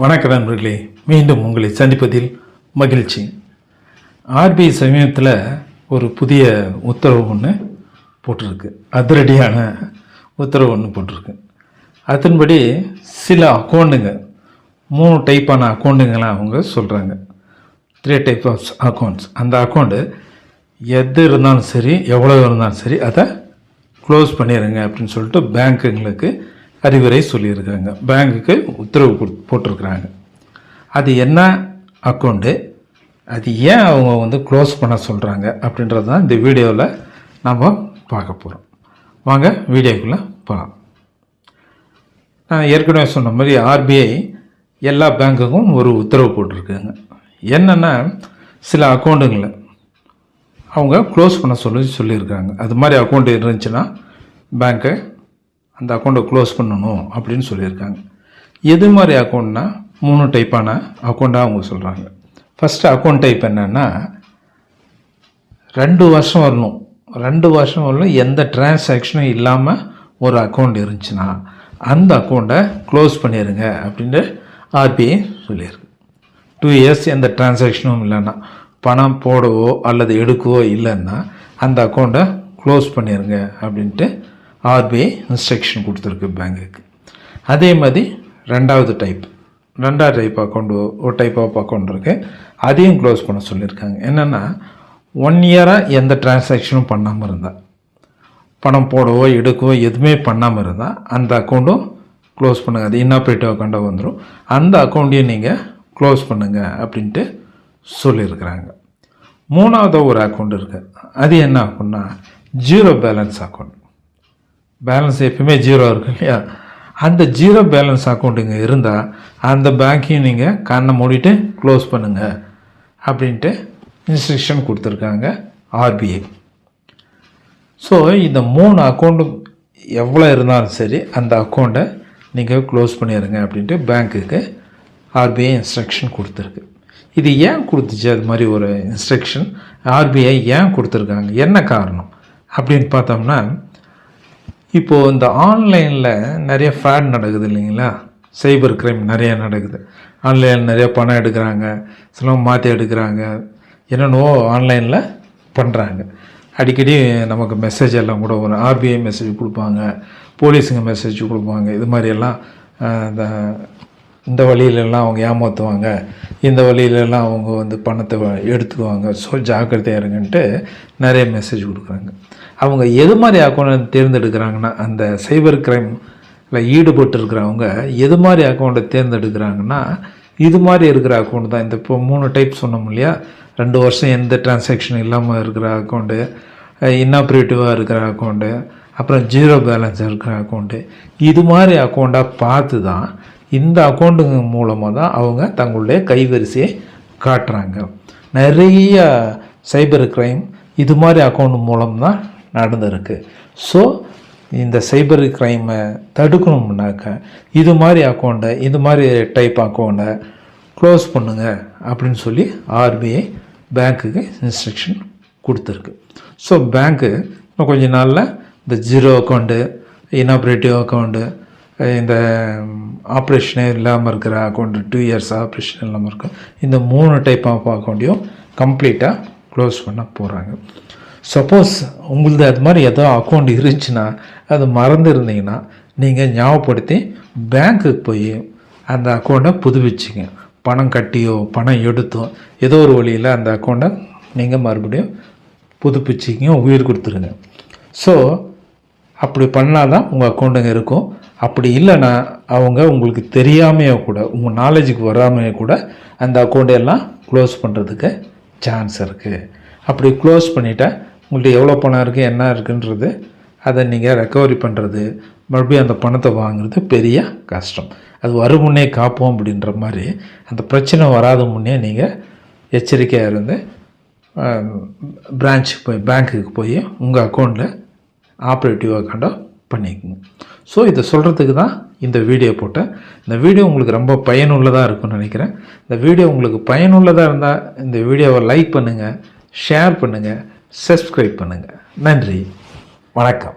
வணக்கம் நண்பர்களே. மீண்டும் உங்களை சந்திப்பதில் மகிழ்ச்சி. ஆர்பிஐ சமீபத்தில் ஒரு புதிய உத்தரவு ஒன்று போட்டிருக்கு. அதிரடியான உத்தரவு ஒன்று போட்டிருக்கு. அதன்படி சில அக்கௌண்ட்டுங்க மூணு டைப்பான அக்கௌண்ட்டுங்களாம் அவங்க சொல்கிறாங்க த்ரீ டைப் ஆஃப் அக்கௌண்ட்ஸ் அந்த அக்கௌண்ட்டு எது இருந்தாலும் சரி எவ்வளோ இருந்தாலும் சரி அதை க்ளோஸ் பண்ணிடுங்க அப்படின்னு சொல்லிட்டு பேங்க்குங்களுக்கு அறிவுரை சொல்லியிருக்காங்க பேங்க்குக்கு உத்தரவு போட்டிருக்கிறாங்க. அது என்ன அக்கௌண்ட்டு அது ஏன் அவங்க வந்து க்ளோஸ் பண்ண சொல்கிறாங்க அப்படின்றது தான் இந்த வீடியோவில் நம்ம பார்க்க போகிறோம் வாங்க வீடியோக்குள்ளே போகலாம் நான் ஏற்கனவே சொன்ன மாதிரி ஆர்பிஐ எல்லா பேங்க்குக்கும் ஒரு உத்தரவு போட்டிருக்காங்க. என்னென்னா சில அக்கௌண்ட்டுங்களை அவங்க க்ளோஸ் பண்ண சொல்லி சொல்லியிருக்காங்க. அது மாதிரி அக்கௌண்ட் இருந்துச்சுன்னா பேங்க்கை அந்த அக்கௌண்ட்டை க்ளோஸ் பண்ணணும் அப்படின்னு சொல்லியிருக்காங்க. எது மாதிரி அக்கௌண்ட்னா மூணு டைப்பான அக்கௌண்ட்டாக அவங்க சொல்கிறாங்க ஃபஸ்ட்டு அக்கௌண்ட் டைப் என்னென்னா ரெண்டு வருஷம் வரணும். ரெண்டு வருஷம் வரணும் எந்த டிரான்சாக்ஷனும் இல்லாமல் ஒரு அக்கௌண்ட் இருந்துச்சுன்னா அந்த அக்கௌண்ட்டை க்ளோஸ் பண்ணிடுங்க அப்படின்ட்டு ஆர்பிஐ சொல்லியிருக்கு. டூ இயர்ஸ் எந்த டிரான்சாக்ஷனும் இல்லைன்னா பணம் போடவோ அல்லது எடுக்கவோ இல்லைன்னா அந்த அக்கௌண்ட்டை க்ளோஸ் பண்ணிடுங்க அப்படின்ட்டு ஆர்பிஐ இன்ஸ்ட்ரக்ஷன் கொடுத்துருக்கு பேங்குக்கு அதே மாதிரி ரெண்டாவது டைப் ரெண்டாவது டைப் அக்கௌண்ட் ஒரு டைப் ஆஃப் அக்கௌண்ட் இருக்குது அதையும் க்ளோஸ் பண்ண சொல்லியிருக்காங்க. என்னென்னா ஒன் இயராக எந்த டிரான்சாக்ஷனும் பண்ணாமல் இருந்தால் பணம் போடவோ எடுக்கவோ எதுவுமே பண்ணாமல் இருந்தால் அந்த அக்கௌண்ட்டும் க்ளோஸ் பண்ணுங்கள் அது இன்னாப்ரேட்டிவ் அக்கௌண்ட்டாக வந்துடும் அந்த அக்கௌண்ட்டையும் நீங்கள் க்ளோஸ் பண்ணுங்கள் அப்படின்ட்டு சொல்லியிருக்கிறாங்க. மூணாவது ஒரு அக்கௌண்ட் இருக்குது அது என்ன அக்கௌண்ட்னா ஜீரோ பேலன்ஸ் அக்கௌண்ட் பேலன்ஸ் எப்பயுமே ஜீரோ இருக்கு இல்லையா? அந்த ஜீரோ பேலன்ஸ் அக்கௌண்ட்டுங்க இருந்தால் அந்த பேங்க்கையும் நீங்கள் கண்ணை மூடிட்டு க்ளோஸ் பண்ணுங்கள் அப்படின்ட்டு இன்ஸ்ட்ரக்ஷன் கொடுத்துருக்காங்க ஆர்பிஐ ஸோ இந்த மூணு அக்கௌண்ட்டும் எவ்வளோ இருந்தாலும் சரி அந்த அக்கௌண்ட்டை நீங்கள் க்ளோஸ் பண்ணிடுங்க அப்படின்ட்டு பேங்க்குக்கு ஆர்பிஐ இன்ஸ்ட்ரக்ஷன் கொடுத்துருக்கு. இது ஏன் கொடுத்துச்சு? அது மாதிரி ஒரு இன்ஸ்ட்ரக்ஷன் ஆர்பிஐ ஏன் கொடுத்துருக்காங்க? என்ன காரணம்? அப்படின்னு பார்த்தோம்னா இப்போது இந்த ஆன்லைனில் நிறைய ஃப்ராட் நடக்குது இல்லைங்களா? சைபர் கிரைம் நிறைய நடக்குது. ஆன்லைனில் நிறைய பணம் எடுக்கிறாங்க. சிலவங்க மாற்றி எடுக்கிறாங்க. என்னென்னவோ ஆன்லைனில் பண்ணுறாங்க அடிக்கடி நமக்கு மெசேஜ் எல்லாம் கூட வரும். ஆர்பிஐ மெசேஜ் கொடுப்பாங்க. போலீஸுங்க மெசேஜ் கொடுப்பாங்க. இது மாதிரியெல்லாம் இந்த இந்த வழியிலெல்லாம் அவங்க ஏமாற்றுவாங்க இந்த வழியிலெல்லாம் அவங்க வந்து பணத்தை எடுத்துக்குவாங்க. ஸோ ஜாக்கிரதையாக இருங்கன்ட்டு நிறைய மெசேஜ் கொடுக்குறாங்க. அவங்க எது மாதிரி அக்கௌண்ட் தேர்ந்தெடுக்கிறாங்கன்னா அந்த சைபர் கிரைமில் ஈடுபட்டு இருக்கிறவங்க எது மாதிரி அக்கௌண்ட்டை தேர்ந்தெடுக்கிறாங்கன்னா இது மாதிரி இருக்கிற அக்கௌண்ட் தான். இந்த இப்போ மூணு டைப் சொன்னோம் இல்லையா? ரெண்டு வருஷம் எந்த டிரான்சாக்ஷன் இல்லாமல் இருக்கிற அக்கௌண்ட்டு இன்னாப்ரேட்டிவாக இருக்கிற அக்கௌண்ட்டு அப்புறம் ஜீரோ பேலன்ஸ் இருக்கிற அக்கௌண்ட்டு இது மாதிரி அக்கௌண்ட்டாக பார்த்து தான் இந்த அக்கௌண்ட்டுங்க மூலமாக தான் அவங்க தங்களுடைய கைவரிசையை காட்டுறாங்க. நிறைய சைபர் கிரைம் இது மாதிரி அக்கௌண்ட் மூலம் தான் நடந்திருக்கு. ஸோ இந்த சைபர் கிரைமை தடுக்கணும்னாக்க இது மாதிரி அக்கௌண்ட்டை இது மாதிரி டைப் அக்கௌண்ட்டை க்ளோஸ் பண்ணுங்க அப்படின்னு சொல்லி ஆர்பிஐ பேங்க்குக்கு இன்ஸ்ட்ரக்ஷன் கொடுத்துருக்கு. ஸோ பேங்க்கு இன்னும் கொஞ்ச நாளில் இந்த ஜீரோ அக்கௌண்ட்டு இனாப்ரேட்டிவ் அக்கௌண்ட்டு இந்த ஆப்ரேஷனே இல்லாமல் இருக்கிற அக்கௌண்ட்டு டூ இயர்ஸ் ஆப்ரேஷன் இல்லாமல் இருக்கும். இந்த மூணு டைப் ஆஃப் அக்கௌண்ட்டையும் கம்ப்ளீட்டாக க்ளோஸ் பண்ண போகிறாங்க சப்போஸ் உங்களது அது மாதிரி ஏதோ அக்கௌண்ட் இருந்துச்சுன்னா அது மறந்து இருந்தீங்கன்னா நீங்கள் ஞாபகப்படுத்தி பேங்க்குக்கு போய் அந்த அக்கௌண்ட்டை புதுப்பிச்சிங்க. பணம் கட்டியோ பணம் எடுத்தோ ஏதோ ஒரு வழியில் அந்த அக்கௌண்ட்டை நீங்கள் மறுபடியும் புதுப்பிச்சிங்க உயிர் கொடுத்துருங்க. ஸோ அப்படி பண்ணால் தான் உங்கள் அக்கௌண்ட்டுங்க இருக்கும். அப்படி இல்லைன்னா அவங்க உங்களுக்கு தெரியாமையோ கூட உங்கள் நாலேஜுக்கு வராமையோ கூட அந்த அக்கௌண்ட்டையெல்லாம் க்ளோஸ் பண்ணுறதுக்கு சான்ஸ் இருக்குது அப்படி க்ளோஸ் பண்ணிட்டா உங்கள்கிட்ட எவ்வளோ பணம் இருக்குது என்ன இருக்குன்றது அதை நீங்கள் ரெக்கவரி பண்ணுறது மறுபடியும் அந்த பணத்தை வாங்குறது பெரிய கஷ்டம். அது வரும் முன்னே காப்போம் அப்படின்ற மாதிரி அந்த பிரச்சனை வராத முன்னே நீங்கள் எச்சரிக்கையாக இருந்து பிரான்ச்சுக்கு போய் பேங்க்குக்கு போய் உங்கள் அக்கௌண்ட்டில் ஆப்ரேட்டிவ் அக்கௌண்ட்டை பண்ணிக்கோங்க. ஸோ இதை சொல்கிறதுக்கு தான் இந்த வீடியோ போட்டேன். இந்த வீடியோ உங்களுக்கு ரொம்ப பயனுள்ளதாக இருக்கும்னு நினைக்கிறேன். இந்த வீடியோ உங்களுக்கு பயனுள்ளதாக இருந்தால் இந்த வீடியோவை லைக் பண்ணுங்கள் ஷேர் பண்ணுங்கள் சப்ஸ்கிரைப் பண்ணுங்கள் நன்றி. வணக்கம்.